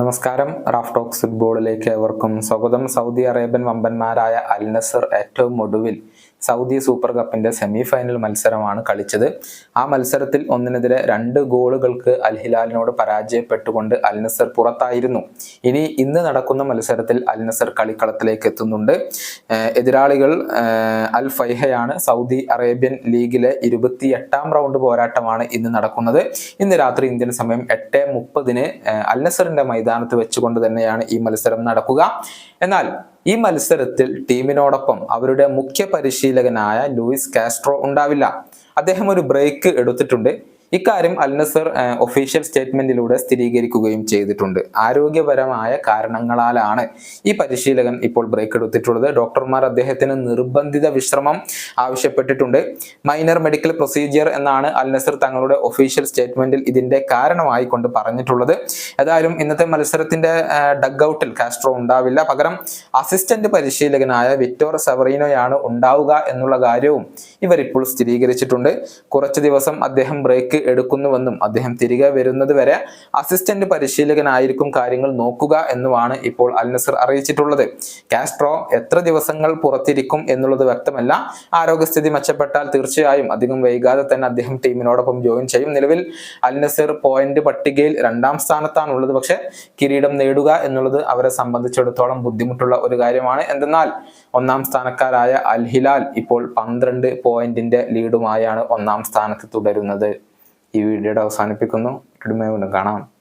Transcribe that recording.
നമസ്കാരം. Raf talks ഫുട്ബോളിലേക്ക് ഏവർക്കും സ്വാഗതം. സൗദി അറേബ്യൻ വമ്പന്മാരായ അൽ നസർ ഏറ്റവും ഒടുവിൽ സൗദി സൂപ്പർ കപ്പിന്റെ സെമി ഫൈനൽ മത്സരമാണ് കളിച്ചത്. ആ മത്സരത്തിൽ ഒന്നിനെതിരെ രണ്ട് ഗോളുകൾക്ക് അൽ ഹിലാലിനോട് പരാജയപ്പെട്ടുകൊണ്ട് അൽ നസർ പുറത്തായിരുന്നു. ഇനി ഇന്ന് നടക്കുന്ന മത്സരത്തിൽ അൽ നസർ കളിക്കളത്തിലേക്ക് എത്തുന്നുണ്ട്. എതിരാളികൾ അൽ ഫൈഹയാണ് സൗദി അറേബ്യൻ ലീഗിലെ ഇരുപത്തി എട്ടാം റൗണ്ട് പോരാട്ടമാണ് ഇന്ന് നടക്കുന്നത്. ഇന്ന് രാത്രി ഇന്ത്യൻ സമയം എട്ട് മുപ്പതിന് അൽ നസറിന്റെ മൈതാനത്ത് വെച്ചുകൊണ്ട് തന്നെയാണ് ഈ മത്സരം നടക്കുക. എന്നാൽ ഈ മത്സരത്തിൽ ടീമിനോടൊപ്പം അവരുടെ മുഖ്യ പരിശീലകനായ ലൂയിസ് കാസ്ട്രോ ഉണ്ടാവില്ല. അദ്ദേഹം ഒരു ബ്രേക്ക് എടുത്തിട്ടുണ്ട്. ഇക്കാര്യം അൽനസർ ഒഫീഷ്യൽ സ്റ്റേറ്റ്മെന്റിലൂടെ സ്ഥിരീകരിക്കുകയും ചെയ്തിട്ടുണ്ട്. ആരോഗ്യപരമായ കാരണങ്ങളാലാണ് ഈ പരിശീലകൻ ഇപ്പോൾ ബ്രേക്ക് എടുത്തിട്ടുള്ളത്. ഡോക്ടർമാർ അദ്ദേഹത്തിന് നിർബന്ധിത വിശ്രമം ആവശ്യപ്പെട്ടിട്ടുണ്ട്. മൈനർ മെഡിക്കൽ പ്രൊസീജിയർ എന്നാണ് അൽനസർ തങ്ങളുടെ ഒഫീഷ്യൽ സ്റ്റേറ്റ്മെന്റിൽ ഇതിന്റെ കാരണമായി കൊണ്ട് പറഞ്ഞിട്ടുള്ളത്. ഏതായാലും ഇന്നത്തെ മത്സരത്തിന്റെ ഡഗ് ഔട്ടിൽ കാസ്ട്രോ ഉണ്ടാവില്ല. പകരം അസിസ്റ്റന്റ് പരിശീലകനായ വിക്ടോർ സെവറീനോയാണ് ഉണ്ടാവുക എന്നുള്ള കാര്യവും ഇവരിപ്പോൾ സ്ഥിരീകരിച്ചിട്ടുണ്ട്. കുറച്ച് ദിവസം അദ്ദേഹം ബ്രേക്ക് എടുക്കുന്നുവെന്നും അദ്ദേഹം തിരികെ വരുന്നത് വരെ അസിസ്റ്റന്റ് പരിശീലകനായിരിക്കും കാര്യങ്ങൾ നോക്കുക എന്നുമാണ് ഇപ്പോൾ അൽ നസർ അറിയിച്ചിട്ടുള്ളത്. കാസ്ട്രോ എത്ര ദിവസങ്ങൾ പുറത്തിരിക്കും എന്നുള്ളത് വ്യക്തമല്ല. ആരോഗ്യസ്ഥിതി മെച്ചപ്പെട്ടാൽ തീർച്ചയായും അധികം വൈകാതെ തന്നെ അദ്ദേഹം ടീമിനോടൊപ്പം ജോയിൻ ചെയ്യും. നിലവിൽ അൽ നസർ പോയിന്റ് പട്ടികയിൽ രണ്ടാം സ്ഥാനത്താണ് ഉള്ളത് പക്ഷെ കിരീടം നേടുക എന്നുള്ളത് അവരെ സംബന്ധിച്ചിടത്തോളം ബുദ്ധിമുട്ടുള്ള ഒരു കാര്യമാണ്. എന്തെന്നാൽ ഒന്നാം സ്ഥാനക്കാരായ അൽ ഹിലാൽ ഇപ്പോൾ പന്ത്രണ്ട് പോയിന്റിന്റെ ലീഡുമായാണ് ഒന്നാം സ്ഥാനത്ത് തുടരുന്നത്. ഈ വീഡിയോയുടെ അവസാനിപ്പിക്കുന്നു. വീണ്ടും കാണാം.